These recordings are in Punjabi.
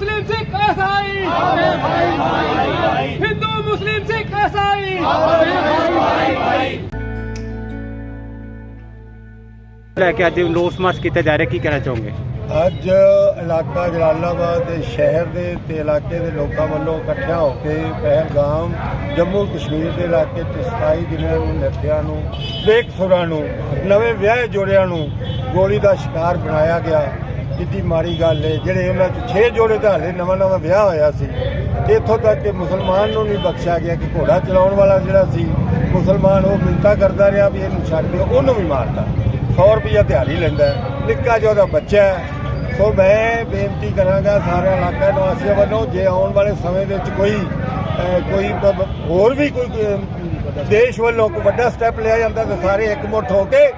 मुस्लिम सिख ईसाई हिंदू मुस्लिम सिख ईसाई ਲੈ ਕੇ ਅੱਜ ਰੋਸ ਮਾਰਚ ਕੀਤਾ ਜਾ ਰਿਹਾ ਕੀ ਕਹਿਣਾ ਚਾਹੋਗੇ ਅੱਜ ਇਲਾਕਾ ਜਲਾਲਾਬਾਦ ਦੇ ਸ਼ਹਿਰ ਦੇ ਤੇ ਇਲਾਕੇ ਦੇ ਲੋਕਾਂ ਵੱਲੋਂ ਇਕੱਠਿਆਂ ਹੋ ਕੇ ਪਹਿਲਗਾਮ ਜੰਮੂ ਕਸ਼ਮੀਰ ਦੇ ਇਲਾਕੇ 'ਚ 27 ਦਿਨਾਂ ਨੂੰ ਨਿਰਦਿਆਂ ਨੂੰ ਬੇਕਸੁਰਾਂ ਨੂੰ ਨਵੇਂ ਵਿਆਹੇ ਜੋੜਿਆਂ ਨੂੰ ਗੋਲੀ ਦਾ ਸ਼ਿਕਾਰ ਬਣਾਇਆ ਗਿਆ ਕਿੰਨੀ ਮਾੜੀ ਗੱਲ ਹੈ ਜਿਹੜੇ ਉਹਨਾਂ 'ਚ 6 ਜੋੜੇ ਦਾ ਹਾਲੇ ਨਵਾਂ ਨਵਾਂ ਵਿਆਹ ਹੋਇਆ ਸੀ, ਤੇ ਇੱਥੋਂ ਤੱਕ ਕਿ ਮੁਸਲਮਾਨ ਨੂੰ ਨਹੀਂ ਬਖਸ਼ਿਆ ਗਿਆ ਕਿ ਘੋੜਾ ਚਲਾਉਣ ਵਾਲਾ ਜਿਹੜਾ ਸੀ, ਮੁਸਲਮਾਨ ਉਹ ਮਿੰਤਾ ਕਰਦਾ ਰਿਹਾ ਵੀ ਇਹਨੂੰ ਛੱਡ ਦਿਓ, ਉਹਨੂੰ ਵੀ ਮਾਰਤਾ। 100 ਰੁਪਈਆ ਦਿਹਾੜੀ ਲੈਂਦਾ ਨਿੱਕਾ ਜਿਹਾ ਉਹਦਾ ਬੱਚਾ ਹੈ। ਸੋ ਮੈਂ ਬੇਨਤੀ ਕਰਾਂਗਾ ਸਾਰੇ ਇਲਾਕਾ ਨਿਵਾਸੀਆਂ ਵੱਲੋਂ, ਜੇ ਆਉਣ ਵਾਲੇ ਸਮੇਂ ਵਿੱਚ ਕੋਈ ਕੋਈ ਹੋਰ ਵੀ ਕੋਈ ਦੇਸ਼ ਵੱਲੋਂ ਕੋਈ ਵੱਡਾ ਸਟੈਪ ਲਿਆ ਜਾਂਦਾ, ਤਾਂ ਸਾਰੇ ਇੱਕ ਮੁੱਠ ਹੋ ਕੇ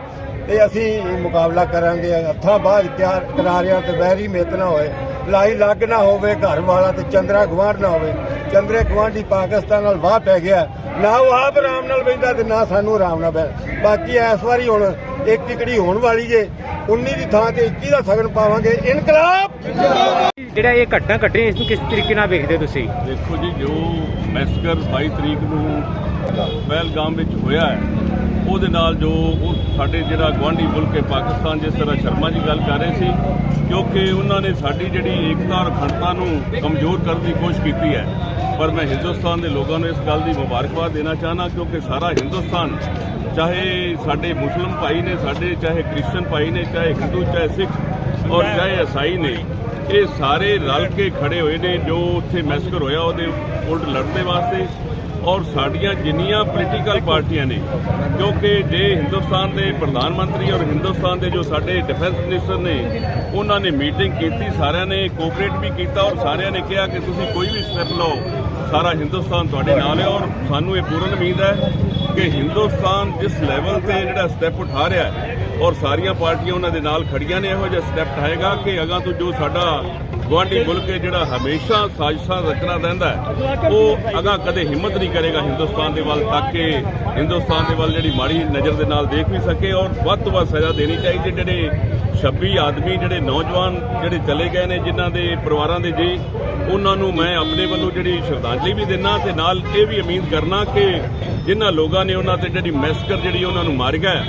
ਤੇ ਅਸੀਂ ਮੁਕਾਬਲਾ ਕਰਾਂਗੇ ਹੱਥਾਂ ਬਾਝ ਤਿਆਰ ਕਰਾਰਿਆਂ ਤੇ ਵੈਰੀ ਮੇਤ ਨਾ ਹੋਏ ਲਾਈ ਲੱਗ ਨਾ ਹੋਵੇ ਘਰ ਵਾਲਾ ਤੇ ਚੰਦਰਾ ਗਵਾਂਢ ਨਾ ਹੋਵੇ। ਚੰਦਰੇ ਗਵਾਂਢੀ ਪਾਕਿਸਤਾਨ ਨਾਲ ਵਾਹ ਪੈ ਗਿਆ। ਨਾ ਉਹ ਆਪ ਆਰਾਮ ਨਾਲ ਬੈਂਦਾ ਤੇ ਨਾ ਸਾਨੂੰ ਆਰਾਮ ਨਾਲ ਬੈ ਬਾਕੀ ਇਸ ਵਾਰੀ ਹੁਣ ਇੱਕ ਇਕੜੀ ਹੋਣ ਵਾਲੀ ਜੇ 19 ਦੀ ਥਾਂ ਤੇ 21 ਦਾ ਸਗਨ ਪਾਵਾਂਗੇ। ਇਨਕਲਾਬ! ਜਿਹੜਾ ਇਹ ਘਟਨਾ ਘਟੀ ਇਸ ਨੂੰ ਕਿਸ ਤਰੀਕੇ ਨਾਲ ਵੇਖਦੇ ਹੋ ਤੁਸੀਂ? ਦੇਖੋ ਜੀ ਜੋ ਮੈਸਕਰ 22 ਤਰੀਕ ਨੂੰ ਪਹਿਲਗਾਮ ਵਿੱਚ ਹੋਇਆ ਹੈ ਉਹਦੇ ਨਾਲ ਜੋ ਉਹ ਸਾਡੇ ਜਿਹੜਾ ਗਵਾਂਢੀ ਮੁਲਕ ਹੈ ਪਾਕਿਸਤਾਨ, ਜਿਸ ਤਰ੍ਹਾਂ ਸ਼ਰਮਾ ਜੀ ਗੱਲ ਕਰ ਰਹੇ ਸੀ, ਕਿਉਂਕਿ ਉਹਨਾਂ ਨੇ ਸਾਡੀ ਜਿਹੜੀ ਏਕਤਾ ਔਰ ਅਖੰਡਤਾ ਨੂੰ ਕਮਜ਼ੋਰ ਕਰਨ ਦੀ ਕੋਸ਼ਿਸ਼ ਕੀਤੀ ਹੈ। ਪਰ ਮੈਂ ਹਿੰਦੁਸਤਾਨ ਦੇ ਲੋਕਾਂ ਨੂੰ ਇਸ ਗੱਲ ਦੀ ਮੁਬਾਰਕਬਾਦ ਦੇਣਾ ਚਾਹਨਾ ਕਿਉਂਕਿ ਸਾਰਾ ਹਿੰਦੁਸਤਾਨ, ਚਾਹੇ ਸਾਡੇ ਮੁਸਲਮ ਭਾਈ ਨੇ, ਸਾਡੇ ਚਾਹੇ ਕ੍ਰਿਸਚਨ ਭਾਈ ਨੇ, ਚਾਹੇ ਹਿੰਦੂ, ਚਾਹੇ ਸਿੱਖ ਔਰ ਚਾਹੇ ਈਸਾਈ ਨੇ, ਇਹ ਸਾਰੇ ਰਲ ਕੇ ਖੜੇ ਹੋਏ ਨੇ, ਜੋ ਉੱਥੇ ਮੈਸਕਰ ਹੋਇਆ ਉਹਦੇ ਉਲਟ ਲੜਨ ਦੇ ਵਾਸਤੇ। ਔਰ ਸਾਡੀਆਂ ਜਿੰਨੀਆਂ ਪੋਲੀਟੀਕਲ ਪਾਰਟੀਆਂ ਨੇ, ਕਿਉਂਕਿ ਜੇ ਹਿੰਦੁਸਤਾਨ ਦੇ ਪ੍ਰਧਾਨ ਮੰਤਰੀ ਔਰ ਹਿੰਦੁਸਤਾਨ ਦੇ ਜੋ ਸਾਡੇ ਡਿਫੈਂਸ ਮਿਨਿਸਟਰ ਨੇ, ਉਹਨਾਂ ਨੇ ਮੀਟਿੰਗ ਕੀਤੀ, ਸਾਰਿਆਂ ਨੇ ਕੋਆਪਰੇਟ ਵੀ ਕੀਤਾ ਔਰ ਸਾਰਿਆਂ ਨੇ ਕਿਹਾ ਕਿ ਤੁਸੀਂ ਕੋਈ ਵੀ ਸਟੈਪ ਲਓ, ਸਾਰਾ ਹਿੰਦੁਸਤਾਨ ਤੁਹਾਡੇ ਨਾਲ ਹੈ ਔਰ ਸਾਨੂੰ ਇਹ ਪੂਰਨ ਉਮੀਦ ਹੈ ਕਿ ਹਿੰਦੁਸਤਾਨ ਜਿਸ ਲੈਵਲ ਤੇ ਜਿਹੜਾ ਸਟੈਪ ਉਠਾ ਰਿਹਾ ਹੈ ਔਰ ਸਾਰੀਆਂ ਪਾਰਟੀਆਂ ਉਹਨਾਂ ਦੇ ਨਾਲ ਖੜੀਆਂ ਨੇ, ਇਹੋ ਜਿਹਾ ਸਟੈਪ ਉਠਾਏਗਾ ਕਿ ਅਗਾਂ ਤੋਂ ਜੋ ਸਾਡਾ ਗੁਆਂਢੀ ਮੁਲਕ ਹੈ ਜਿਹੜਾ ਹਮੇਸ਼ਾ ਸਾਜ਼ਿਸ਼ਾਂ ਰਚਣਾ ਰਹਿੰਦਾ ਉਹ ਅਗਾਂ ਕਦੇ ਹਿੰਮਤ ਨਹੀਂ ਕਰੇਗਾ ਹਿੰਦੁਸਤਾਨ ਦੇ ਵੱਲ ਤੱਕ ਕਿ ਹਿੰਦੁਸਤਾਨ ਦੇ ਵੱਲ ਜਿਹੜੀ ਮਾੜੀ ਨਜ਼ਰ ਦੇ ਨਾਲ ਦੇਖ ਵੀ ਸਕੇ ਔਰ ਵੱਧ ਤੋਂ ਵੱਧ ਸਜ਼ਾ ਦੇਣੀ ਚਾਹੀਦੀ ਜਿਹੜੇ 26 ਆਦਮੀ, ਜਿਹੜੇ ਨੌਜਵਾਨ ਜਿਹੜੇ ਚਲੇ ਗਏ ਨੇ, ਜਿਨ੍ਹਾਂ ਦੇ ਪਰਿਵਾਰਾਂ ਦੇ ਜੀ, ਉਹਨਾਂ ਨੂੰ ਮੈਂ ਆਪਣੇ ਵੱਲੋਂ ਜਿਹੜੀ ਸ਼ਰਧਾਂਜਲੀ ਵੀ ਦਿੰਨਾ ਤੇ ਨਾਲ ਇਹ ਵੀ ਉਮੀਦ ਕਰਨਾ ਕਿ ਜਿਨ੍ਹਾਂ ਲੋਕਾਂ ਨੇ ਉਹਨਾਂ ਤੇ ਜਿਹੜੀ ਮੈਸਕਰ ਜਿਹੜੀ ਉਹਨਾਂ ਨੂੰ ਮਾਰ ਗਿਆ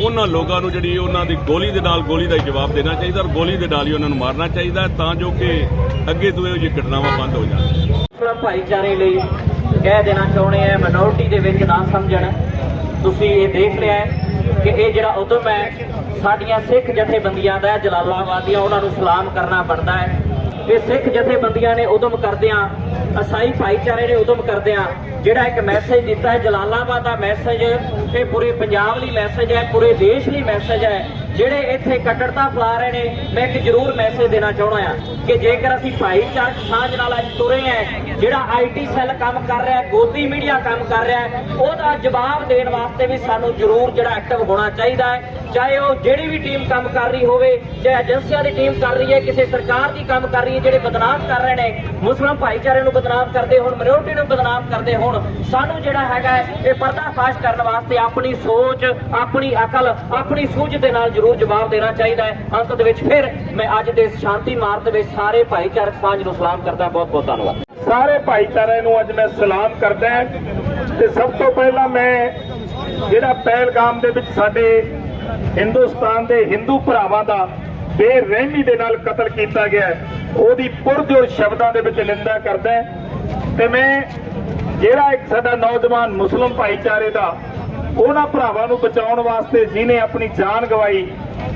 ਉਹਨਾਂ ਲੋਕਾਂ ਨੂੰ ਜਿਹੜੀ ਉਹਨਾਂ ਦੀ ਗੋਲੀ ਦੇ ਨਾਲ ਗੋਲੀ ਦਾ ਹੀ ਜਵਾਬ ਦੇਣਾ ਚਾਹੀਦਾ ਔਰ ਗੋਲੀ ਦੇ ਨਾਲ ਹੀ ਉਹਨਾਂ ਨੂੰ ਮਾਰਨਾ ਚਾਹੀਦਾ ਤਾਂ ਜੋ ਕਿ ਅੱਗੇ ਤੋਂ ਇਹੋ ਜਿਹੀ ਘਟਨਾਵਾਂ ਬੰਦ ਹੋ ਜਾਣ। ਮੁਸਲਮ ਭਾਈਚਾਰੇ ਲਈ ਕਹਿ ਦੇਣਾ ਚਾਹੁੰਦੇ ਆ ਮਿਨੋਰਟੀ ਦੇ ਵਿੱਚ ਨਾ ਸਮਝਣ। ਤੁਸੀਂ ਇਹ ਦੇਖ ਲਿਆ ਹੈ ਕਿ ਇਹ ਜਿਹੜਾ ਉਦਮ ਹੈ, ਸਾਡੀਆਂ ਸਿੱਖ ਜਥੇਬੰਦੀਆਂ ਦਾ, ਜਲਾਲਾਬਾਦ ਦੀਆਂ, ਉਹਨਾਂ ਨੂੰ ਸਲਾਮ ਕਰਨਾ ਬਣਦਾ ਹੈ। ਇਹ ਸਿੱਖ ਜਥੇਬੰਦੀਆਂ ਨੇ ਉਦਮ ਕਰਦਿਆਂ ਅਸਾਈ ਭਾਈਚਾਰੇ ਨੇ ਉਦਮ ਕਰਦਿਆਂ ਜਿਹੜਾ ਇੱਕ ਮੈਸੇਜ ਦਿੱਤਾ ਹੈ ਜਲਾਲਾਬਾਦ ਦਾ ਮੈਸੇਜ ਇਹ ਪੂਰੇ ਪੰਜਾਬ ਲਈ ਮੈਸੇਜ ਹੈ, ਪੂਰੇ ਦੇਸ਼ ਲਈ ਮੈਸੇਜ ਹੈ। ਜਿਹੜੇ ਇੱਥੇ ਕੱਟੜਤਾ ਫੈਲਾ ਰਹੇ ਨੇ, ਮੈਂ ਇੱਕ ਜ਼ਰੂਰ ਮੈਸੇਜ ਦੇਣਾ ਚਾਹੁੰਦਾ ਆ ਕਿ ਜੇਕਰ ਅਸੀਂ ਭਾਈਚਾਰਕ ਸਾਂਝ ਨਾਲ ਅੱਜ ਤੁਰੇ ਆ ਜਿਹੜਾ ਆਈਟੀ ਸੈੱਲ ਕੰਮ ਕਰ ਰਿਹਾ, ਗੋਦੀ ਮੀਡੀਆ ਕੰਮ ਕਰ ਰਿਹਾ, ਉਹਦਾ ਜਵਾਬ ਦੇਣ ਵਾਸਤੇ ਵੀ ਸਾਨੂੰ ਜ਼ਰੂਰ ਜਿਹੜਾ ਐਕਟਿਵ ਹੋਣਾ ਚਾਹੀਦਾ ਹੈ। ਚਾਹੇ ਉਹ ਜਿਹੜੀ ਵੀ ਟੀਮ ਕੰਮ ਕਰ ਰਹੀ ਹੋਵੇ, ਚਾਹੇ ਏਜੰਸੀਆਂ ਦੀ ਟੀਮ ਕਰ ਰਹੀ ਹੈ, ਕਿਸੇ ਸਰਕਾਰ ਦੀ ਕੰਮ ਕਰ ਰਹੀ ਹੈ, ਜਿਹੜੇ ਬਦਨਾਮ ਕਰ ਰਹੇ ਨੇ ਮੁਸਲਮ ਭਾਈਚਾਰੇ ਨੂੰ ਬਦਨਾਮ ਕਰਦੇ ਹੋਣ ਮਿਨੋਰਟੀ ਨੂੰ ਬਦਨਾਮ ਕਰਦੇ ਹੋਣ, ਸਾਨੂੰ ਜਿਹੜਾ ਹੈਗਾ ਇਹ ਪਰਦਾਫਾਸ਼ ਕਰਨ ਵਾਸਤੇ ਆਪਣੀ ਸੋਚ, ਆਪਣੀ ਅਕਲ, ਆਪਣੀ ਸੂਝ ਦੇ ਨਾਲ ਜ਼ਰੂਰ ਜਵਾਬ ਦੇਣਾ ਚਾਹੀਦਾ ਹੈ। ਅੰਤ ਦੇ ਵਿੱਚ ਫਿਰ ਮੈਂ ਅੱਜ ਦੇ ਸ਼ਾਂਤੀ ਮਾਰਚ ਵਿੱਚ ਸਾਰੇ ਭਾਈਚਾਰਕ ਸਾਂਝ ਨੂੰ ਸਲਾਮ ਕਰਦਾ ਬਹੁਤ ਬਹੁਤ ਧੰਨਵਾਦ। ਸਾਰੇ ਭਾਈਚਾਰੇ ਨੂੰ ਅੱਜ ਮੈਂ ਸਲਾਮ ਕਰਦਾ ਤੇ ਸਭ ਤੋਂ ਪਹਿਲਾਂ ਮੈਂ ਜਿਹੜਾ ਪਹਿਲਗਾਮ ਦੇ ਵਿੱਚ ਸਾਡੇ ਹਿੰਦੁਸਤਾਨ ਦੇ ਹਿੰਦੂ ਭਰਾਵਾਂ ਦਾ ਬੇਰਹਿਮੀ ਦੇ ਨਾਲ ਕਤਲ ਕੀਤਾ ਗਿਆ ਉਹਦੀ ਪੁਰਜੋਰ ਸ਼ਬਦਾਂ ਦੇ ਵਿੱਚ ਨਿੰਦਾ ਕਰਦਾ ਤੇ ਮੈਂ ਜਿਹੜਾ ਇੱਕ ਸਾਡਾ ਨੌਜਵਾਨ ਮੁਸਲਮ ਭਾਈਚਾਰੇ ਦਾ ਉਹਨਾਂ ਭਰਾਵਾਂ ਨੂੰ ਬਚਾਉਣ ਵਾਸਤੇ ਜਿਨੇ ਆਪਣੀ ਜਾਨ ਗਵਾਈ,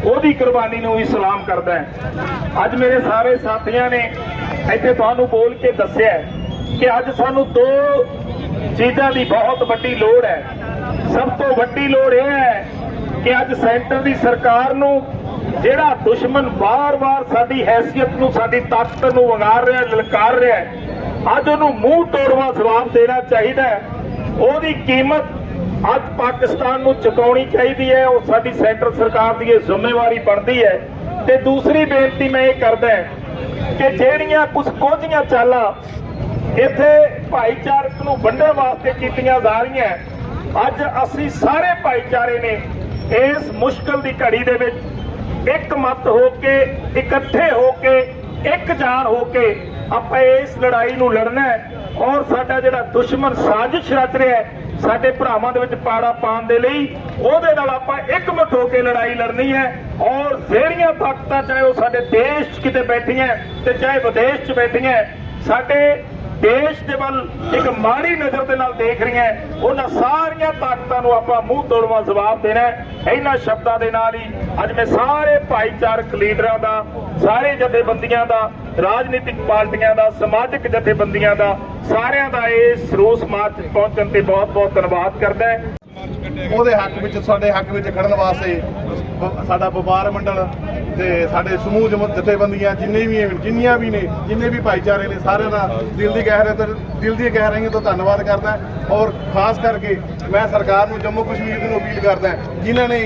ਉਹਦੀ ਕੁਰਬਾਨੀ ਨੂੰ ਵੀ ਸਲਾਮ ਕਰਦਾ ਹਾਂ। ਅੱਜ ਮੇਰੇ ਸਾਰੇ ਸਾਥੀਆਂ ਨੇ ਇੱਥੇ ਤੁਹਾਨੂੰ ਬੋਲ ਕੇ ਦੱਸਿਆ ਕਿ ਅੱਜ ਸਾਨੂੰ ਦੋ ਚੀਜ਼ਾਂ ਦੀ ਬਹੁਤ ਵੱਡੀ ਲੋੜ ਹੈ। ਸਭ ਤੋਂ ਵੱਡੀ ਲੋੜ ਇਹ ਹੈ ਕਿ ਅੱਜ ਸੈਂਟਰ ਦੀ ਸਰਕਾਰ ਨੂੰ ਜਿਹੜਾ ਦੁਸ਼ਮਣ ਵਾਰ-ਵਾਰ ਸਾਡੀ ਹੈਸੀਅਤ ਨੂੰ, ਸਾਡੀ ਤਾਕਤ ਨੂੰ ਵੰਗਾਰ ਰਿਹਾ, ਲਲਕਾਰ ਰਿਹਾ ਅੱਜ ਉਹਨੂੰ ਮੂੰਹ ਤੋੜਵਾ ਜਵਾਬ ਦੇਣਾ ਚਾਹੀਦਾ ਹੈ। ਉਹਦੀ ਕੀਮਤ ਅੱਜ ਪਾਕਿਸਤਾਨ ਨੂੰ ਚੁਕਾਉਣੀ ਚਾਹੀਦੀ ਹੈ, ਉਹ ਸਾਡੀ ਸੈਂਟਰ ਸਰਕਾਰ ਦੀ ਇਹ ਜ਼ਿੰਮੇਵਾਰੀ ਬਣਦੀ ਹੈ। ਤੇ ਦੂਸਰੀ ਬੇਨਤੀ ਮੈਂ ਇਹ ਕਰਦਾ ਕਿ ਜਿਹੜੀਆਂ ਕੁਝ ਕੋਝੀਆਂ ਚਾਲਾਂ ਇੱਥੇ ਭਾਈਚਾਰਕ ਨੂੰ ਵੰਡਣ ਵਾਸਤੇ ਕੀਤੀਆਂ ਜਾ ਰਹੀਆਂ ਅੱਜ ਅਸੀਂ ਸਾਰੇ ਭਾਈਚਾਰੇ ਨੇ ਇਸ ਮੁਸ਼ਕਲ ਦੀ ਘੜੀ ਦੇ ਵਿੱਚ ਇੱਕ ਮਤ ਹੋ ਕੇ, ਇਕੱਠੇ ਹੋ ਕੇ ਇੱਕ ਜਾਨ ਹੋ ਕੇ ਆਪਾਂ ਇਸ ਲੜਾਈ ਨੂੰ ਲੜਨਾ ਹੈ ਔਰ ਸਾਡਾ ਜਿਹੜਾ ਦੁਸ਼ਮਣ ਸਾਜ਼ਿਸ਼ ਰਚ ਰਿਹਾ ਹੈ, ਸਾਡੇ ਭਰਾਵਾਂ ਦੇ ਵਿੱਚ ਪਾੜਾ ਪਾਉਣ ਦੇ ਲਈ, ਉਹਦੇ ਨਾਲ ਆਪਾਂ ਇੱਕ ਮੁੱਠ ਹੋ ਕੇ ਲੜਾਈ ਲੜਨੀ ਹੈ ਔਰ ਜਿਹੜੀਆਂ ਤਾਕਤਾਂ ਚਾਹੇ ਉਹ ਸਾਡੇ ਦੇਸ਼ 'ਚ ਕਿਤੇ ਬੈਠੀਆਂ ਤੇ ਚਾਹੇ ਵਿਦੇਸ਼ 'ਚ ਬੈਠੀਆਂ ਸਾਡੇ ਦੇਸ਼ ਦੇ ਵੱਲ ਇੱਕ ਮਾੜੀ ਨਜ਼ਰ ਦੇ ਨਾਲ ਦੇਖ ਰਹੀਆਂ ਉਹਨਾਂ ਸਾਰੀਆਂ ਤਾਕਤਾਂ ਨੂੰ ਆਪਾਂ ਮੂੰਹ ਤੋੜਵਾ ਜਵਾਬ ਦੇਣਾ ਇਹਨਾਂ ਸ਼ਬਦਾਂ ਦੇ ਨਾਲ ਹੀ ਅੱਜ ਮੈਂ ਸਾਰੇ ਭਾਈਚਾਰਕ ਲੀਡਰਾਂ ਦਾ, ਸਾਰੇ ਜਥੇਬੰਦੀਆਂ ਦਾ, ਰਾਜਨੀਤਿਕ ਪਾਰਟੀਆਂ ਦਾ, ਸਮਾਜਿਕ ਜਥੇਬੰਦੀਆਂ ਦਾ, ਸਾਰਿਆਂ ਦਾ ਇਸ ਰੋਸ ਮਾਰਚ ਪਹੁੰਚਣ ਤੇ ਬਹੁਤ-ਬਹੁਤ ਧੰਨਵਾਦ ਕਰਦਾ ਉਹਦੇ ਹੱਕ ਵਿੱਚ, ਸਾਡੇ ਹੱਕ ਵਿੱਚ ਖੜਨ ਵਾਸਤੇ ਸਾਡਾ ਵਪਾਰ ਮੰਡਲ ਤੇ ਸਾਡੇ ਸਮੂਹ ਜਥੇਬੰਦੀਆਂ ਜਿੰਨੇ ਵੀ ਜਿੰਨੀਆਂ ਵੀ ਨੇ, ਜਿੰਨੇ ਵੀ ਭਾਈਚਾਰੇ ਨੇ, ਸਾਰਿਆਂ ਦਾ ਦਿਲ ਦੀ ਗਹਿਰੇ ਤੋਂ, ਦਿਲ ਦੀ ਗਹਿਰਾਈਆਂ ਤੋਂ ਧੰਨਵਾਦ ਕਰਦਾ ਔਰ ਖਾਸ ਕਰਕੇ ਮੈਂ ਸਰਕਾਰ ਨੂੰ ਜੰਮੂ ਕਸ਼ਮੀਰ ਨੂੰ ਅਪੀਲ ਕਰਦਾ ਜਿਨ੍ਹਾਂ ਨੇ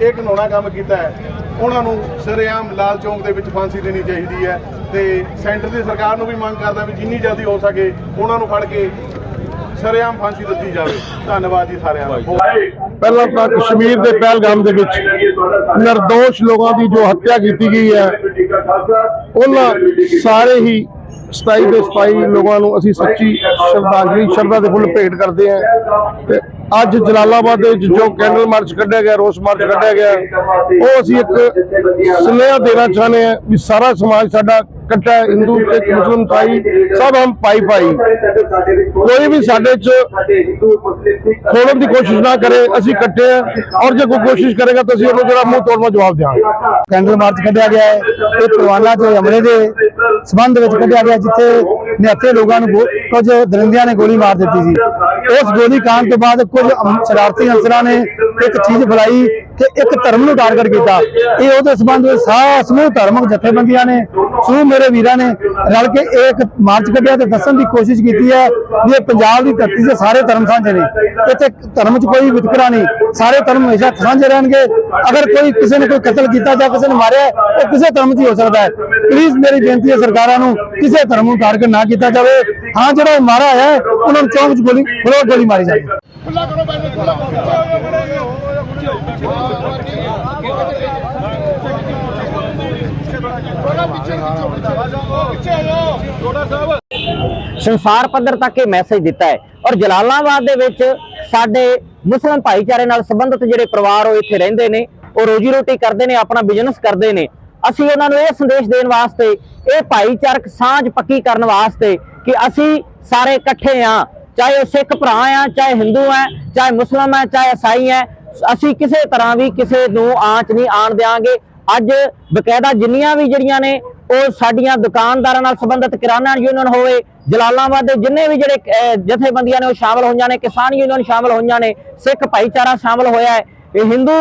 ਇਹ ਘਿਨਾਉਣਾ ਕੰਮ ਕੀਤਾ ਹੈ, ਉਹਨਾਂ ਨੂੰ ਸਰੇਆਮ ਲਾਲ ਚੌਂਕ ਦੇ ਵਿੱਚ ਫਾਂਸੀ ਦੇਣੀ ਚਾਹੀਦੀ ਹੈ ਤੇ ਸੈਂਟਰ ਦੀ ਸਰਕਾਰ ਨੂੰ ਵੀ ਮੰਗ ਕਰਦਾ ਵੀ ਜਿੰਨੀ ਜਲਦੀ ਹੋ ਸਕੇ, ਉਹਨਾਂ ਨੂੰ ਫੜ ਕੇ ਸਰੇਆਮ ਫਾਂਸੀ ਦਿੱਤੀ ਜਾਵੇ। ਧੰਨਵਾਦ ਜੀ ਸਾਰਿਆਂ ਦਾ। ਪਹਿਲਾਂ ਤਾਂ ਕਸ਼ਮੀਰ ਦੇ ਪਹਿਲਗਾਮ ਦੇ ਵਿੱਚ ਨਿਰਦੋਸ਼ ਲੋਕਾਂ ਦੀ ਜੋ ਹੱਤਿਆ ਕੀਤੀ ਗਈ ਹੈ ਉਹਨਾਂ ਸਾਰੇ ਹੀ 27 ਦੇ 27 ਲੋਕਾਂ ਨੂੰ ਅਸੀਂ ਸੱਚੀ ਸ਼ਰਧਾਂਜਲੀ ਸ਼ਰਧਾ ਦੇ ਫੁੱਲ ਭੇਟ ਕਰਦੇ ਹਾਂ। ਤੇ ਅੱਜ ਜਲਾਲਾਬਾਦ ਦੇ ਵਿੱਚ ਜੋ ਕੈਂਡਲ ਮਾਰਚ ਕੱਢਿਆ ਗਿਆ ਰੋਸ ਮਾਰਚ ਕੱਢਿਆ ਗਿਆ ਉਹ ਅਸੀਂ ਇੱਕ ਸੁਨੇਹਾ ਦੇਣਾ ਚਾਹੁੰਦੇ ਹਾਂ ਵੀ ਸਾਰਾ ਸਮਾਜ ਸਾਡਾ ਇਕੱਠਾ ਹਿੰਦੂ ਸਿੱਖ ਮੁਸਲਮ ਸਾਈ ਸਭ ਹਮ ਭਾਈ ਭਾਈ। ਕੋਈ ਵੀ ਸਾਡੇ ਚ ਖੋਲਣ ਦੀ ਕੋਸ਼ਿਸ਼ ਨਾ ਕਰੇ, ਅਸੀਂ ਇਕੱਠੇ ਹਾਂ ਔਰ ਜੇ ਕੋਈ ਕੋਸ਼ਿਸ਼ ਕਰੇਗਾ ਤਾਂ ਅਸੀਂ ਉਹਨੂੰ ਜਿਹੜਾ ਮੂੰਹ ਤੋੜਵਾ ਜਵਾਬ ਦਿਆਂਗੇ ਕੈਂਡਲ ਮਾਰਚ ਕੱਢਿਆ ਗਿਆ ਹੈ ਇਹ ਪਰਵਾਨਾ ਚ ਹਮਲੇ ਦੇ ਸਬੰਧ ਵਿੱਚ ਕੱਢਿਆ ਗਿਆ, ਜਿੱਥੇ ਨਿਹੱਥੇ ਲੋਕਾਂ ਨੂੰ ਗੋ- ਕੁਝ ਦਰਿੰਦਿਆਂ ਨੇ ਗੋਲੀ ਮਾਰ ਦਿੱਤੀ ਸੀ। ਉਸ ਗੋਲੀ ਕਾਂਡ ਤੋਂ ਬਾਅਦ ਕੁਝ ਸ਼ਰਾਰਤੀ ਅਨਸਰਾਂ ਨੇ ਇੱਕ ਚੀਜ਼ ਫੈਲਾਈ ਕਿ ਇੱਕ ਧਰਮ ਨੂੰ ਟਾਰਗੇਟ ਕੀਤਾ। ਇਹ ਉਹਦੇ ਸਬੰਧ ਵਿੱਚ ਸਾਰਾ ਸਮੂਹ ਧਾਰਮਿਕ ਜਥੇਬੰਦੀਆਂ ਨੇ ਸਮੂਹ ਮੇਰੇ ਵੀਰਾਂ ਨੇ ਰਲ ਕੇ ਇੱਕ ਮਾਰਚ ਕੱਢਿਆ ਤੇ ਦੱਸਣ ਦੀ ਕੋਸ਼ਿਸ਼ ਕੀਤੀ ਹੈ ਵੀ ਇਹ ਪੰਜਾਬ ਦੀ ਧਰਤੀ 'ਤੇ ਸਾਰੇ ਧਰਮ ਸਾਂਝੇ ਨੇ। ਇੱਥੇ ਧਰਮ 'ਚ ਕੋਈ ਵਿਤਕਰਾ ਨਹੀਂ। ਸਾਰੇ ਧਰਮ ਹਮੇਸ਼ਾ ਸਾਂਝੇ ਰਹਿਣਗੇ। ਅਗਰ ਕੋਈ ਕਿਸੇ ਨੇ ਕੋਈ ਕਤਲ ਕੀਤਾ ਜਾਂ ਕਿਸੇ ਨੇ ਮਾਰਿਆ ਉਹ ਕਿਸੇ ਧਰਮ 'ਚ ਹੀ ਹੋ ਸਕਦਾ ਹੈ। ਪਲੀਜ਼ ਮੇਰੀ ਬੇਨਤੀ ਹੈ ਸਰਕਾਰਾਂ ਨੂੰ ਕਿਸੇ ਧਰਮ ਨੂੰ ਟਾਰਗੇਟ ਨਾ ਕੀਤਾ ਜਾਵੇ। ਹਾਂ ਜਿਹੜਾ ਇਹ ਮਾਰਾ ਹੈ, ਉਹਨਾਂ ਨੂੰ ਚੌਂਕ 'ਚ ਗੋਲੀ ਖੁੱਲ੍ਹ ਗੋਲੀ ਮਾਰੀ ਜਾਵੇ ਸੰਸਾਰ ਪੱਧਰ ਤੱਕ ਇਹ ਮੈਸੇਜ ਦਿੱਤਾ ਹੈ। ਔਰ ਜਲਾਲਾਬਾਦ ਦੇ ਵਿੱਚ ਸਾਡੇ ਮੁਸਲਮਾਨ ਭਾਈਚਾਰੇ ਨਾਲ ਸੰਬੰਧਿਤ ਜਿਹੜੇ ਪਰਿਵਾਰ ਉਹ ਇੱਥੇ ਰਹਿੰਦੇ ਨੇ, ਉਹ ਰੋਜੀ ਰੋਟੀ ਕਰਦੇ ਨੇ, ਆਪਣਾ ਬਿਜ਼ਨਸ ਕਰਦੇ ਨੇ। ਅਸੀਂ ਉਹਨਾਂ ਨੂੰ ਇਹ ਸੰਦੇਸ਼ ਦੇਣ ਵਾਸਤੇ, ਇਹ ਭਾਈਚਾਰਕ ਸਾਂਝ ਪੱਕੀ ਕਰਨ ਵਾਸਤੇ ਕਿ ਅਸੀਂ ਸਾਰੇ ਇਕੱਠੇ ਆ ਚਾਹੇ ਉਹ ਸਿੱਖ ਭਰਾ ਆ, ਚਾਹੇ ਹਿੰਦੂ ਆ, ਚਾਹੇ ਮੁਸਲਮਾਨ ਆ, ਚਾਹੇ ਈਸਾਈ ਆ, ਅਸੀਂ ਕਿਸੇ ਤਰ੍ਹਾਂ ਵੀ ਕਿਸੇ ਨੂੰ ਆਂਚ ਨਹੀਂ ਆਣ ਦਿਆਂਗੇ। ਅੱਜ ਬਕਾਇਦਾ ਜਿੰਨੀਆਂ ਵੀ ਜਿਹੜੀਆਂ ਨੇ, ਉਹ ਸਾਡੀਆਂ ਦੁਕਾਨਦਾਰਾਂ ਨਾਲ ਸੰਬੰਧਿਤ ਕਿਰਾਨਾ ਯੂਨੀਅਨ ਹੋਵੇ, ਜਲਾਲਾਬਾਦ ਦੇ ਜਿੰਨੇ ਵੀ ਜਿਹੜੇ ਜਥੇਬੰਦੀਆਂ ਨੇ ਉਹ ਸ਼ਾਮਲ ਹੋਈਆਂ ਨੇ, ਕਿਸਾਨ ਯੂਨੀਅਨ ਸ਼ਾਮਲ ਹੋਈਆਂ ਨੇ, ਸਿੱਖ ਭਾਈਚਾਰਾ ਸ਼ਾਮਲ ਹੋਇਆ ਹੈ। ਇਹ ਹਿੰਦੂ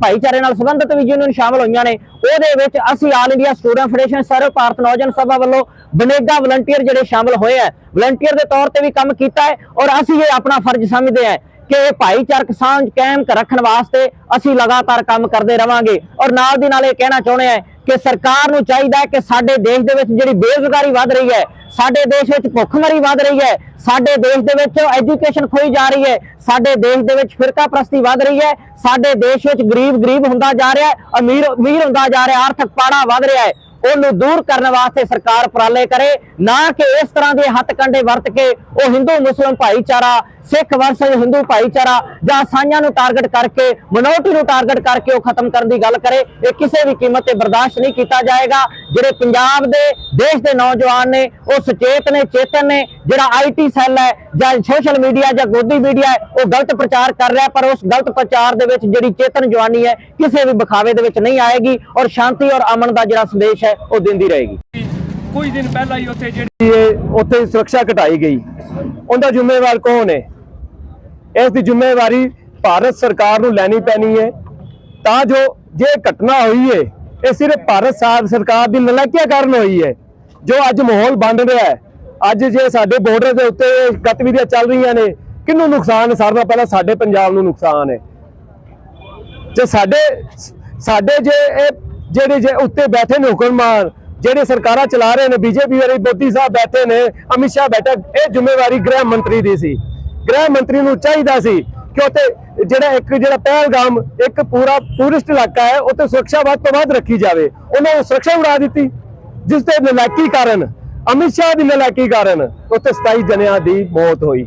ਭਾਈਚਾਰੇ ਨਾਲ ਸੰਬੰਧਿਤ ਵੀ ਯੂਨੀਅਨ ਸ਼ਾਮਲ ਹੋਈਆਂ ਨੇ, ਉਹਦੇ ਵਿੱਚ ਅਸੀਂ All India Student Federation Sarv Bharat Naujawan Sabha ਵੱਲੋਂ ਬਨੇਗਾ ਵਲੰਟੀਅਰ ਜਿਹੜੇ ਸ਼ਾਮਲ ਹੋਏ ਆ। ਵਲੰਟੀਅਰ ਦੇ ਤੌਰ ਤੇ ਵੀ ਕੰਮ ਕੀਤਾ ਹੈ ਔਰ ਅਸੀਂ ਇਹ ਆਪਣਾ ਫਰਜ਼ ਸਮਝਦੇ ਹਾਂ ਕਿ ਇਹ ਭਾਈਚਾਰਕ ਸਾਂਝ ਕਾਇਮ ਰੱਖਣ ਵਾਸਤੇ ਅਸੀਂ ਲਗਾਤਾਰ ਕੰਮ ਕਰਦੇ ਰਵਾਂਗੇ। ਔਰ ਨਾਲ ਦੀ ਨਾਲ ਇਹ ਕਹਿਣਾ ਚਾਹੁੰਦੇ ਹਾਂ ਕਿ ਸਰਕਾਰ ਨੂੰ ਚਾਹੀਦਾ ਹੈ ਕਿ ਸਾਡੇ ਦੇਸ਼ ਦੇ ਵਿੱਚ ਜਿਹੜੀ ਬੇਰੁਜ਼ਗਾਰੀ ਵੱਧ ਰਹੀ ਹੈ, ਸਾਡੇ ਦੇਸ਼ ਵਿੱਚ ਭੁੱਖਮਰੀ ਵੱਧ ਰਹੀ ਹੈ, ਸਾਡੇ ਦੇਸ਼ ਦੇ ਵਿੱਚ ਐਜੂਕੇਸ਼ਨ ਖੋਈ ਜਾ ਰਹੀ ਹੈ, ਸਾਡੇ ਦੇਸ਼ ਦੇ ਵਿੱਚ ਫਿਰਕਾ ਪ੍ਰਸਤੀ ਵੱਧ ਰਹੀ ਹੈ, ਸਾਡੇ ਦੇਸ਼ ਵਿੱਚ ਗਰੀਬ ਗਰੀਬ ਹੁੰਦਾ ਜਾ ਰਿਹਾ ਹੈ, ਅਮੀਰ ਅਮੀਰ ਹੁੰਦਾ ਜਾ ਰਿਹਾ ਆਰਥਿਕ ਪਾੜਾ ਵੱਧ ਰਿਹਾ ਹੈ, ਉਹਨੂੰ ਦੂਰ ਕਰਨ ਵਾਸਤੇ ਸਰਕਾਰ ਉਪਰਾਲੇ ਕਰੇ, ਨਾ ਕਿ ਇਸ ਤਰ੍ਹਾਂ ਦੇ ਹੱਥ ਹੱਥਕੰਡੇ ਵਰਤ ਕੇ ਉਹ ਹਿੰਦੂ ਮੁਸਲਮ ਭਾਈਚਾਰਾ ਸਿੱਖ ਵਰਸਸ ਹਿੰਦੂ ਭਾਈਚਾਰਾ ਜਾਂ ਸਾਂਝਾਂ ਨੂੰ ਟਾਰਗੇਟ ਕਰਕੇ ਮਨੋਰਟੀ ਨੂੰ ਟਾਰਗੇਟ ਕਰਕੇ ਉਹ ਖਤਮ ਕਰਨ ਦੀ ਗੱਲ ਕਰੇ ਇਹ ਕਿਸੇ ਵੀ ਕੀਮਤ ਤੇ ਬਰਦਾਸ਼ਤ ਨਹੀਂ ਕੀਤਾ ਜਾਏਗਾ। ਜਿਹੜੇ ਪੰਜਾਬ ਦੇ ਦੇਸ਼ ਦੇ ਨੌਜਵਾਨ ਨੇ ਉਹ ਸੁਚੇਤ ਨੇ ਚੇਤਨ ਨੇ ਜਿਹੜਾ ਆਈਟੀ ਸੈੱਲ ਹੈ ਜਾਂ ਸੋਸ਼ਲ ਮੀਡੀਆ ਜਾਂ ਗੋਦੀ ਮੀਡੀਆ ਹੈ ਉਹ ਗਲਤ ਪ੍ਰਚਾਰ ਕਰ ਰਿਹਾ ਪਰ ਉਸ ਗਲਤ ਪ੍ਰਚਾਰ ਦੇ ਵਿੱਚ ਜਿਹੜੀ ਚੇਤਨ ਜਵਾਨੀ ਹੈ ਕਿਸੇ ਵੀ ਵਿਖਾਵੇ ਦੇ ਵਿੱਚ ਨਹੀਂ ਆਏਗੀ ਔਰ ਸ਼ਾਂਤੀ ਔਰ ਅਮਨ ਦਾ ਜਿਹੜਾ ਸੰਦੇਸ਼ ਹੈ ਉਹ ਦਿੰਦੀ ਰਹੇਗੀ। ਕੁਝ ਦਿਨ ਪਹਿਲਾਂ ਹੀ ਉੱਥੇ ਜਿਹੜੀ ਉੱਥੇ ਸੁਰੱਖਿਆ ਘਟਾਈ ਗਈ। ਉਹਦਾ ਜ਼ਿੰਮੇਵਾਰ ਕੌਣ ਹੈ? ਇਸ ਦੀ ਜ਼ਿੰਮੇਵਾਰੀ ਭਾਰਤ ਸਰਕਾਰ ਨੂੰ ਲੈਣੀ ਪੈਣੀ ਹੈ। ਤਾਂ ਜੋ ਜੇ ਘਟਨਾ ਹੋਈ ਹੈ ਇਹ ਸਿਰਫ ਭਾਰਤ ਸਾਹਿਬ ਸਰਕਾਰ ਦੀ ਨਲਾਇਕੀਆਂ ਕਾਰਨ ਹੋਈ ਹੈ ਜੋ ਅੱਜ ਮਾਹੌਲ ਬਣ ਰਿਹਾ ਹੈ, ਅੱਜ ਜੇ ਸਾਡੇ ਬਾਰਡਰ ਦੇ ਉੱਤੇ ਗਤੀਵਿਧੀਆਂ ਚੱਲ ਰਹੀਆਂ ਨੇ, ਕਿਹਨੂੰ ਨੁਕਸਾਨ ਸਾਰਿਆਂ ਤੋਂ ਪਹਿਲਾਂ ਸਾਡੇ ਪੰਜਾਬ ਨੂੰ ਨੁਕਸਾਨ ਹੈ। ਜੇ ਸਾਡੇ ਸਾਡੇ ਜੇ ਇਹ, ਜਿਹੜੇ ਜੇ ਉੱਤੇ ਬੈਠੇ ਨੇ ਹੁਕਮਰਾਨ, ਜਿਹੜੇ ਸਰਕਾਰਾਂ ਚਲਾ ਰਹੇ ਨੇ, ਬੀਜੇਪੀ ਵਾਲੇ ਮੋਦੀ ਸਾਹਿਬ ਬੈਠੇ ਨੇ, ਅਮਿਤ ਸ਼ਾਹ ਬੈਠਾ, ਇਹ ਜ਼ਿੰਮੇਵਾਰੀ ਗ੍ਰਹਿ ਮੰਤਰੀ ਦੀ ਸੀ। ਗ੍ਰਹਿ ਮੰਤਰੀ ਨੂੰ ਚਾਹੀਦਾ ਸੀ ਕਿ ਉੱਥੇ ਜਿਹੜਾ ਇੱਕ ਜਿਹੜਾ ਪਹਿਲਗਾਮ, ਇੱਕ ਪੂਰਾ ਟੂਰਿਸਟ ਇਲਾਕਾ ਹੈ, ਉੱਥੇ ਸੁਰੱਖਿਆ ਵੱਧ ਤੋਂ ਵੱਧ ਰੱਖੀ ਜਾਵੇ। ਉਹਨਾਂ ਨੂੰ ਸੁਰੱਖਿਆ ਉਡਾ ਦਿੱਤੀ, ਜਿਸ 'ਤੇ ਨਲਾਇਕੀ ਕਾਰਨ, ਅਮਿਤ ਸ਼ਾਹ ਦੀ ਨਲਾਇਕੀ ਕਾਰਨ ਉੱਥੇ 27 ਜਣਿਆਂ ਦੀ ਮੌਤ ਹੋਈ।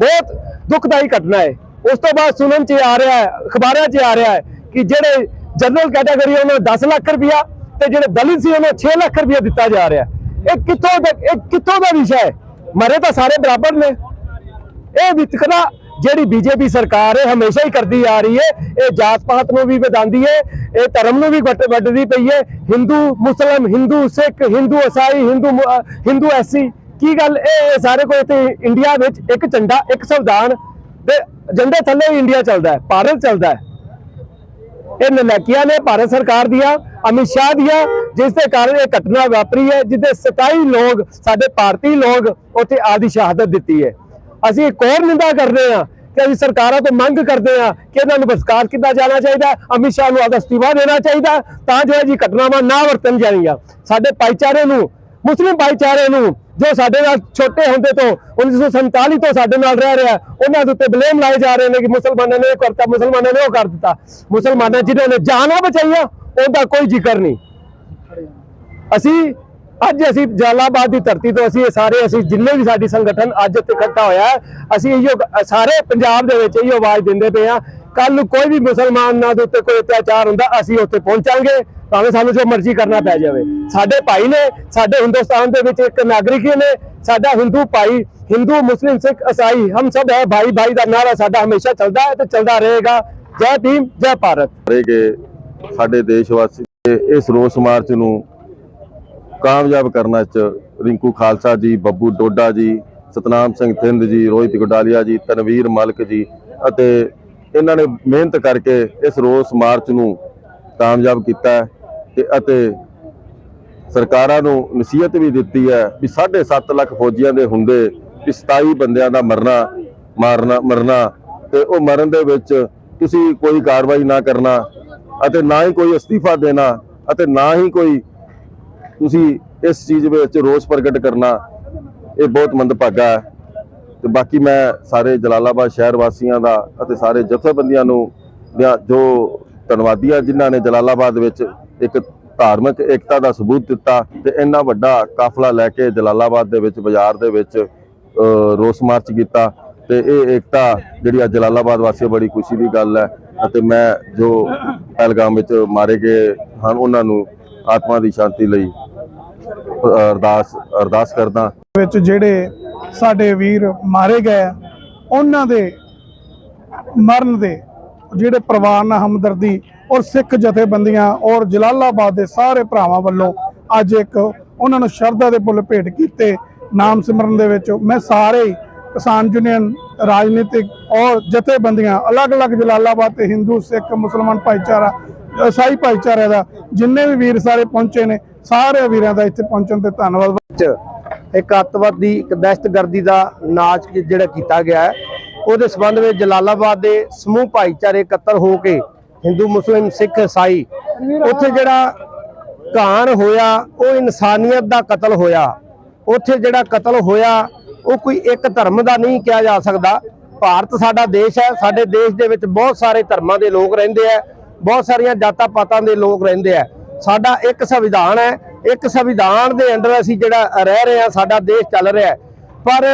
ਬਹੁਤ ਦੁਖਦਾਈ ਘਟਨਾ ਹੈ। ਉਸ ਤੋਂ ਬਾਅਦ ਸੁਣਨ ਚ ਆ ਰਿਹਾ ਹੈ, ਅਖਬਾਰਾਂ 'ਚ ਆ ਰਿਹਾ ਹੈ ਕਿ ਜਿਹੜੇ ਜਨਰਲ ਕੈਟਾਗਰੀ ਉਹਨਾਂ ਨੂੰ 10 ਲੱਖ ਰੁਪਇਆ ਤੇ ਜਿਹੜੇ ਦਲਿਤ ਸੀ, ਉਹਨਾਂ ਨੂੰ 6 ਲੱਖ ਰੁਪਇਆ ਦਿੱਤਾ ਜਾ ਰਿਹਾ ਇਹ ਕਿੱਥੋਂ ਦਾ, ਇਹ ਕਿੱਥੋਂ ਦਾ ਵਿਸ਼ਾ ਹੈ? ਮਰੇ ਤਾਂ ਸਾਰੇ ਬਰਾਬਰ ਨੇ। ਇਹ ਵਿਤਕਰਾ ਜਿਹੜੀ ਬੀਜੇਪੀ ਸਰਕਾਰ ਹੈ ਹਮੇਸ਼ਾ ਹੀ ਕਰਦੀ ਆ ਰਹੀ ਹੈ, ਇਹ ਜਾਤ ਪਾਤ ਨੂੰ ਵੀ ਵਧਾਉਂਦੀ ਹੈ, ਇਹ ਧਰਮ ਨੂੰ ਵੀ ਵੱਟ ਵੱਢਦੀ ਪਈ ਹੈ। ਹਿੰਦੂ, ਮੁਸਲਮ, ਹਿੰਦੂ, ਸਿੱਖ, ਹਿੰਦੂ ਈਸਾਈ ਹਿੰਦੂ ਹਿੰਦੂ ਐਸੀ ਕੀ ਗੱਲ? ਇਹ ਸਾਰੇ ਕੋਈ ਇੱਥੇ ਇੰਡੀਆ ਵਿੱਚ ਇੱਕ ਝੰਡਾ, ਇੱਕ ਸੰਵਿਧਾਨ ਦੇ ਝੰਡੇ ਥੱਲੇ ਹੀ ਇੰਡੀਆ ਚੱਲਦਾ ਹੈ, ਭਾਰਤ ਚੱਲਦਾ ਹੈ। ਇਹ ਨਲਾਇਕੀਆਂ ਨੇ ਭਾਰਤ ਸਰਕਾਰ ਦੀਆਂ, ਅਮਿਤ ਸ਼ਾਹ ਦੀਆਂ, ਜਿਸ ਦੇ ਕਾਰਨ ਇਹ ਘਟਨਾ ਵਾਪਰੀ ਹੈ ਜਿੱਦੇ 27 ਲੋਕ, ਸਾਡੇ ਭਾਰਤੀ ਲੋਕ ਉੱਥੇ ਆਦੀ ਸ਼ਹਾਦਤ ਦਿੱਤੀ ਹੈ। ਅਸੀਂ ਇੱਕ ਹੋਰ ਨਿੰਦਾ ਕਰਦੇ ਹਾਂ ਕਿ ਅਸੀਂ ਸਰਕਾਰਾਂ ਤੋਂ ਮੰਗ ਕਰਦੇ ਹਾਂ ਕਿ ਇਹਨਾਂ ਨੂੰ ਬਰਖਾਸਤ ਕੀਤਾ ਜਾਣਾ ਚਾਹੀਦਾ, ਅਮਿਤ ਸ਼ਾਹ ਨੂੰ ਆਦਾ ਅਸਤੀਫਾ ਦੇਣਾ ਚਾਹੀਦਾ, ਤਾਂ ਜੋ ਇਹ ਜੀ ਘਟਨਾਵਾਂ ਨਾ ਵਰਤਣ ਜਾਣਗੀਆਂ ਸਾਡੇ ਭਾਈਚਾਰੇ ਨੂੰ, ਮੁਸਲਿਮ ਭਾਈਚਾਰੇ ਨੂੰ, ਜੋ ਸਾਡੇ ਨਾਲ ਛੋਟੇ ਹੁੰਦੇ ਤੋਂ 1947 ਤੋਂ ਸਾਡੇ ਨਾਲ ਰਹਿ ਰਿਹਾ, ਉਹਨਾਂ ਦੇ ਉੱਤੇ ਬਲੇਮ ਲਾਏ ਜਾ ਰਹੇ ਨੇ ਕਿ ਮੁਸਲਮਾਨਾਂ ਨੇ ਇਹ ਕਰਤਾ, ਮੁਸਲਮਾਨਾਂ ਨੇ ਉਹ ਕਰ ਦਿੱਤਾ। ਮੁਸਲਮਾਨਾਂ ਜਿਨ੍ਹਾਂ ਨੇ ਜਾਨਾਂ ਬਚਾਈਆਂ, ਉਹਦਾ ਕੋਈ ਜ਼ਿਕਰ ਨਹੀਂ। ਅਸੀਂ ਅੱਜ ਅਸੀਂ ਜਲਾਲਾਬਾਦ ਦੀ ਧਰਤੀ ਤੋਂ ਅਸੀਂ ਇਹ ਸਾਰੇ ਅਸੀਂ ਜਿੰਨੇ ਵੀ ਸਾਡੀ ਸੰਗਠਨ ਅੱਜ ਇੱਥੇ ਇਕੱਠਾ ਹੋਇਆ ਅਸੀਂ ਇਹੋ ਸਾਰੇ ਪੰਜਾਬ ਦੇ ਵਿੱਚ ਇਹੋ ਆਵਾਜ਼ ਦਿੰਦੇ ਪਏ ਆ ਕੱਲ ਨੂੰ ਕੋਈ ਵੀ ਮੁਸਲਮਾਨ ਨਾਲ ਦੇ ਉੱਤੇ ਕੋਈ ਅਤਿਆਚਾਰ ਹੁੰਦਾ, ਅਸੀਂ ਉੱਥੇ ਪਹੁੰਚਾਂਗੇ, ਭਾਵੇਂ ਸਾਨੂੰ ਜੋ ਮਰਜ਼ੀ ਕਰਨਾ ਪੈ ਜਾਵੇ। ਸਾਡੇ ਭਾਈ ਨੇ, ਸਾਡੇ ਹਿੰਦੁਸਤਾਨ ਦੇ ਵਿੱਚ ਇੱਕ ਨਾਗਰਿਕ ਹੀ ਨੇ, ਸਾਡਾ ਹਿੰਦੂ ਭਾਈ, ਹਿੰਦੂ, ਮੁਸਲਿਮ, ਸਿੱਖ, ਇਸਾਈ, ਹਮ ਸਭ ਹੈ ਭਾਈ ਭਾਈ ਦਾ ਨਾਰਾ ਸਾਡਾ ਹਮੇਸ਼ਾ ਚੱਲਦਾ ਹੈ ਤੇ ਚੱਲਦਾ ਰਹੇਗਾ। ਜੈ ਭੀਮ, ਜੈ ਭਾਰਤ। ਸਾਡੇ ਦੇਸ਼ ਵਾਸੀ ਇਸ ਰੋਸ ਮਾਰਚ ਨੂੰ ਕਾਮਯਾਬ ਕਰਨਾ ਚ ਰਿੰਕੂ ਖਾਲਸਾ ਜੀ, ਬੱਬੂ ਡੋਡਾ ਜੀ, ਸਤਨਾਮ ਸਿੰਘ ਥਿੰਦ ਜੀ, ਰੋਹਿਤ ਗੁਡਾਲੀਆ ਜੀ, ਤਨਵੀਰ ਮਲਕ ਜੀ ਅਤੇ ਇਹਨਾਂ ਨੇ ਮਿਹਨਤ ਕਰਕੇ ਇਸ ਰੋਸ ਮਾਰਚ ਨੂੰ ਕਾਮਯਾਬ ਕੀਤਾ ਤੇ ਅਤੇ ਸਰਕਾਰਾਂ ਨੂੰ ਨਸੀਹਤ ਵੀ ਦਿੱਤੀ ਹੈ ਵੀ 7.5 ਲੱਖ ਫੌਜੀਆਂ ਦੇ ਹੁੰਦੇ ਵੀ 27 ਬੰਦਿਆਂ ਦਾ ਮਰਨਾ, ਮਾਰਨਾ, ਮਰਨਾ ਤੇ ਉਹ ਮਰਨ ਦੇ ਵਿੱਚ ਤੁਸੀਂ ਕੋਈ ਕਾਰਵਾਈ ਨਾ ਕਰਨਾ ਅਤੇ ਨਾ ਹੀ ਕੋਈ ਅਸਤੀਫਾ ਦੇਣਾ ਅਤੇ ਨਾ ਹੀ ਕੋਈ ਤੁਸੀਂ ਇਸ ਚੀਜ਼ ਵਿੱਚ ਰੋਸ ਪ੍ਰਗਟ ਕਰਨਾ ਇਹ ਬਹੁਤ ਮੰਦਭਾਗਾ ਹੈ। ਤੇ ਬਾਕੀ ਮੈਂ ਸਾਰੇ ਜਲਾਲਾਬਾਦ ਸ਼ਹਿਰ ਵਾਸੀਆਂ ਦਾ ਅਤੇ ਸਾਰੇ ਜਥੇਬੰਦੀਆਂ ਨੂੰ ਦਿਆਂ- ਜੋ ਧੰਨਵਾਦੀ ਆ ਜਿਨ੍ਹਾਂ ਨੇ ਜਲਾਲਾਬਾਦ ਵਿੱਚ ਇੱਕ ਧਾਰਮਿਕ ਏਕਤਾ ਦਾ ਸਬੂਤ ਦਿੱਤਾ ਤੇ ਇੰਨਾ ਵੱਡਾ ਕਾਫਲਾ ਲੈ ਕੇ ਜਲਾਲਾਬਾਦ ਦੇ ਵਿੱਚ, ਬਾਜ਼ਾਰ ਦੇ ਵਿੱਚ ਰੋਸ ਮਾਰਚ ਕੀਤਾ ਤੇ ਇਹ ਏਕਤਾ ਜਿਹੜੀ ਆ ਜਲਾਲਾਬਾਦ ਵਾਸੀਆਂ ਬੜੀ ਖੁਸ਼ੀ ਦੀ ਗੱਲ ਹੈ ਅਤੇ ਮੈਂ ਜੋ ਪਹਿਲਗਾਮ ਵਿੱਚ ਮਾਰੇ ਗਏ ਹਨ, ਉਹਨਾਂ ਨੂੰ ਆਤਮਾ ਦੀ ਸ਼ਾਂਤੀ ਲਈ ਅਰਦਾਸ ਅਰਦਾਸ ਕਰਦਾ। ਵਿੱਚ ਜਿਹੜੇ ਸਾਡੇ ਵੀਰ ਮਾਰੇ ਗਏ ਉਹਨਾਂ ਦੇ ਮਰਨ ਦੇ ਜਿਹੜੇ ਪਰਿਵਾਰ ਨਾਲ ਹਮਦਰਦੀ ਔਰ ਸਿੱਖ ਜਥੇਬੰਦੀਆਂ ਔਰ ਜਲਾਲਾਬਾਦ ਦੇ ਸਾਰੇ ਭਰਾਵਾਂ ਵੱਲੋਂ ਅੱਜ ਇੱਕ ਉਹਨਾਂ ਨੂੰ ਸ਼ਰਧਾ ਦੇ ਫੁੱਲ ਭੇਟ ਕੀਤੇ ਨਾਮ ਸਿਮਰਨ ਦੇ ਵਿੱਚ। ਮੈਂ ਸਾਰੇ ਕਿਸਾਨ ਯੂਨੀਅਨ, ਰਾਜਨੀਤਿਕ ਔਰ ਜਥੇਬੰਦੀਆਂ, ਅਲੱਗ-ਅਲੱਗ ਜਲਾਲਾਬਾਦ ਤੇ ਹਿੰਦੂ, ਸਿੱਖ, ਮੁਸਲਮਾਨ ਭਾਈਚਾਰਾ ਈਸਾਈ ਭਾਈਚਾਰੇ ਦਾ ਜਿੰਨੇ ਵੀ ਵੀਰ ਸਾਰੇ ਪਹੁੰਚੇ ਨੇ ਸਾਰੇ ਵੀਰਾਂ ਦਾ ਇੱਥੇ ਪਹੁੰਚਣ ਤੇ ਧੰਨਵਾਦ। ਇੱਕ ਅੱਤਵਾਦੀ, ਇੱਕ ਦਹਿਸ਼ਤਗਰਦੀ ਦਾ ਨਾਚ ਜਿਹੜਾ ਕੀਤਾ ਗਿਆ ਹੈ, ਉਹਦੇ ਸਬੰਧ ਵਿੱਚ ਜਲਾਲਾਬਾਦ ਦੇ ਸਮੂਹ ਭਾਈਚਾਰੇ ਇਕੱਤਰ ਹੋ ਕੇ ਹਿੰਦੂ, ਮੁਸਲਿਮ, ਸਿੱਖ ਈਸਾਈ ਉੱਥੇ ਜਿਹੜਾ ਘਾਣ ਹੋਇਆ, ਉਹ ਇਨਸਾਨੀਅਤ ਦਾ ਕਤਲ ਹੋਇਆ। ਉੱਥੇ ਜਿਹੜਾ ਕਤਲ ਹੋਇਆ, ਉਹ ਕੋਈ ਇੱਕ ਧਰਮ ਦਾ ਨਹੀਂ ਕਿਹਾ ਜਾ ਸਕਦਾ। ਭਾਰਤ ਸਾਡਾ ਦੇਸ਼ ਹੈ, ਸਾਡੇ ਦੇਸ਼ ਦੇ ਵਿੱਚ ਬਹੁਤ ਸਾਰੇ ਧਰਮਾਂ ਦੇ ਲੋਕ ਰਹਿੰਦੇ ਆ ਬਹੁਤ ਸਾਰੀਆਂ ਜਾਤਾਂ ਪਾਤਾਂ ਦੇ ਲੋਕ ਰਹਿੰਦੇ ਆ ਸਾਡਾ ਇੱਕ ਸੰਵਿਧਾਨ ਹੈ, ਇੱਕ ਸੰਵਿਧਾਨ ਦੇ ਅੰਡਰ ਅਸੀਂ ਜਿਹੜਾ ਰਹਿ ਰਹੇ ਹਾਂ, ਸਾਡਾ ਦੇਸ਼ ਚੱਲ ਰਿਹਾ ਪਰ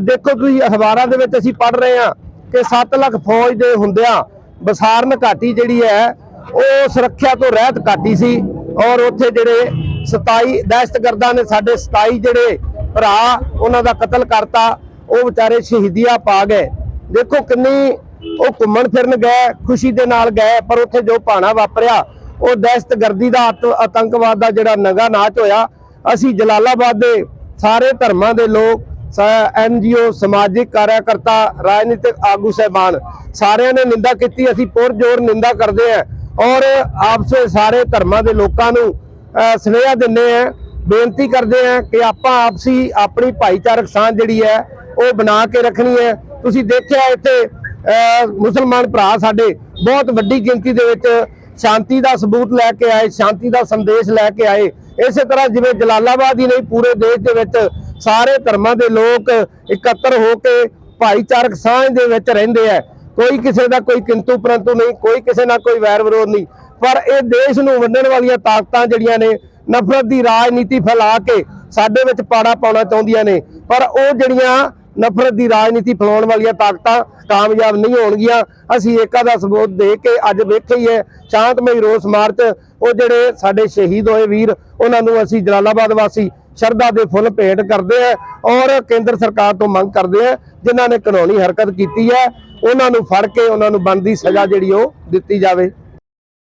ਦੇਖੋ ਤੁਸੀਂ, ਅਖਬਾਰਾਂ ਦੇ ਵਿੱਚ ਅਸੀਂ ਪੜ੍ਹ ਰਹੇ ਹਾਂ ਕਿ 7 ਲੱਖ ਫੌਜ ਦੇ ਹੁੰਦਿਆਂ ਬਸਾਰਨ ਘਾਟੀ ਜਿਹੜੀ ਹੈ, ਉਹ ਸੁਰੱਖਿਆ ਤੋਂ ਰਹਿਤ ਘਾਟੀ ਸੀ ਔਰ ਉੱਥੇ ਜਿਹੜੇ 27 ਦਹਿਸ਼ਤਗਰਦਾਂ ਨੇ ਸਾਡੇ 27 ਜਿਹੜੇ ਭਰਾ, ਉਹਨਾਂ ਦਾ ਕਤਲ ਕਰਤਾ, ਉਹ ਵਿਚਾਰੇ ਸ਼ਹੀਦੀਆਂ ਪਾ ਗਏ। ਦੇਖੋ ਕਿੰਨੀ ਉਹ ਘੁੰਮਣ ਫਿਰਨ ਗਏ, ਖੁਸ਼ੀ ਦੇ ਨਾਲ ਗਏ, ਪਰ ਉੱਥੇ ਜੋ ਭਾਣਾ ਵਾਪਰਿਆ ਉਹ ਦਹਿਸ਼ਤਗਰਦੀ ਦਾ ਆਤੰਕਵਾਦ ਦਾ ਜਿਹੜਾ ਨਗਾ ਨਾਚ ਹੋਇਆ, ਅਸੀਂ ਜਲਾਲਾਬਾਦ ਦੇ ਸਾਰੇ ਧਰਮਾਂ ਦੇ ਲੋਕ ਐਨਜੀਓ ਸਮਾਜਿਕ ਕਾਰਜਕਰਤਾ ਰਾਜਨੀਤਿਕ ਆਗੂ ਸਹਿਬਾਨ, ਸਾਰਿਆਂ ਨੇ ਨਿੰਦਾ ਕੀਤੀ, ਅਸੀਂ ਪੁਰਜੋਰ ਨਿੰਦਾ ਕਰਦੇ ਹਾਂ ਔਰ ਆਪਸ ਸਾਰੇ ਧਰਮਾਂ ਦੇ ਲੋਕਾਂ ਨੂੰ ਸੁਨੇਹਾ ਦਿੰਦੇ ਹਾਂ, ਬੇਨਤੀ ਕਰਦੇ ਹਾਂ ਕਿ ਆਪਾਂ ਆਪਸੀ ਆਪਣੀ ਭਾਈਚਾਰਕ ਸਾਂਝ ਜਿਹੜੀ ਹੈ, ਉਹ ਬਣਾ ਕੇ ਰੱਖਣੀ ਹੈ। ਤੁਸੀਂ ਦੇਖਿਆ ਇੱਥੇ ਮੁਸਲਮਾਨ ਭਰਾ ਸਾਡੇ, ਬਹੁਤ ਵੱਡੀ ਗਿਣਤੀ ਦੇ ਵਿੱਚ ਸ਼ਾਂਤੀ ਦਾ ਸਬੂਤ ਲੈ ਕੇ ਆਏ, ਸ਼ਾਂਤੀ ਦਾ ਸੰਦੇਸ਼ ਲੈ ਕੇ ਆਏ। ਇਸੇ ਤਰ੍ਹਾਂ ਜਿਵੇਂ ਜਲਾਲਾਬਾਦ ਹੀ ਨਹੀਂ, ਪੂਰੇ ਦੇਸ਼ ਦੇ ਵਿੱਚ ਸਾਰੇ ਧਰਮਾਂ ਦੇ ਲੋਕ ਇਕੱਤਰ ਹੋ ਕੇ ਭਾਈਚਾਰਕ ਸਾਂਝ ਦੇ ਵਿੱਚ ਰਹਿੰਦੇ ਆ। ਕੋਈ ਕਿਸੇ ਦਾ ਕੋਈ ਕਿੰਤੂ ਪਰੰਤੂ ਨਹੀਂ, ਕੋਈ ਕਿਸੇ ਨਾਲ ਕੋਈ ਵੈਰ ਵਿਰੋਧ ਨਹੀਂ। ਪਰ ਇਹ ਦੇਸ਼ ਨੂੰ ਵੰਡਣ ਵਾਲੀਆਂ ਤਾਕਤਾਂ ਜਿਹੜੀਆਂ ਨੇ, ਨਫ਼ਰਤ ਦੀ ਰਾਜਨੀਤੀ ਫੈਲਾ ਕੇ ਸਾਡੇ ਵਿੱਚ ਪਾੜਾ ਪਾਉਣਾ ਚਾਹੁੰਦੀਆਂ ਨੇ। ਪਰ ਉਹ ਜਿਹੜੀਆਂ ਨਫ਼ਰਤ ਦੀ ਰਾਜਨੀਤੀ ਫੈਲਾਉਣ ਵਾਲੀਆਂ ਤਾਕਤਾਂ ਕਾਮਯਾਬ ਨਹੀਂ ਹੋਣਗੀਆਂ। ਅਸੀਂ ਏਕਾ ਦਾ ਸਬੂਤ ਦੇ ਕੇ ਅੱਜ ਵੇਖੇ ਹੀ ਹੈ। ਸ਼ਾਂਤਮਈ ਰੋਸ ਮਾਰਚ, ਉਹ ਜਿਹੜੇ ਸਾਡੇ ਸ਼ਹੀਦ ਹੋਏ ਵੀਰ, ਉਹਨਾਂ ਨੂੰ ਅਸੀਂ ਜਲਾਲਾਬਾਦ ਵਾਸੀ ਸ਼ਰਧਾ ਦੇ ਫੁੱਲ ਭੇਟ ਕਰਦੇ ਆ ਔਰ ਕੇਂਦਰ ਸਰਕਾਰ ਤੋਂ ਮੰਗ ਕਰਦੇ ਆ ਜਿਨ੍ਹਾਂ ਨੇ ਕਾਨੂੰਨੀ ਹਰਕਤ ਕੀਤੀ ਹੈ, ਉਹਨਾਂ ਨੂੰ ਫੜ ਕੇ, ਉਹਨਾਂ ਨੂੰ ਬਣਦੀ ਸਜ਼ਾ ਜਿਹੜੀ ਉਹ ਦਿੱਤੀ ਜਾਵੇ।